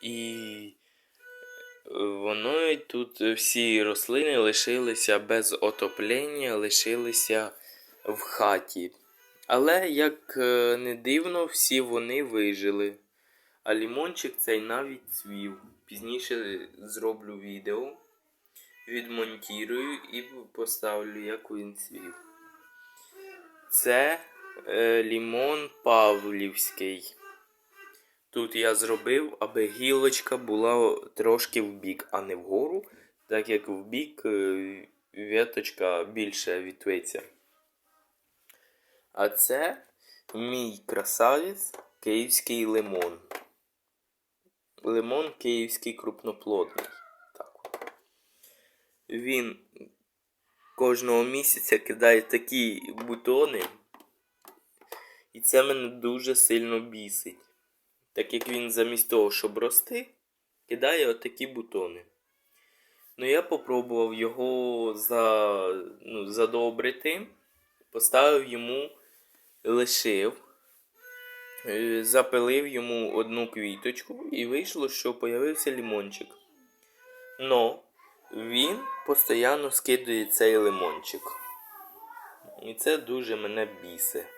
І воно і тут всі рослини лишилися без отоплення, лишилися в хаті. Але, як е, не дивно, всі вони вижили. А лімончик цей навіть цвів. Пізніше зроблю відео, відмонтірую і поставлю, як він цвів. Це е, лімон Павлівський. Тут я зробив, аби гілочка була трошки вбік, а не вгору, так як вбік е, віточка більше відвиться. А це мій красавець київський лимон. Лимон київський крупноплодний. Так. Він кожного місяця кидає такі бутони. І це мене дуже сильно бісить. Так як він замість того, щоб рости, кидає отакі бутони. Ну, я попробував його за, ну, задобрити, поставив йому, лишив, е, запилив йому одну квіточку і вийшло, що появився лимончик. Но він постійно скидує цей лимончик. І це дуже мене бісить.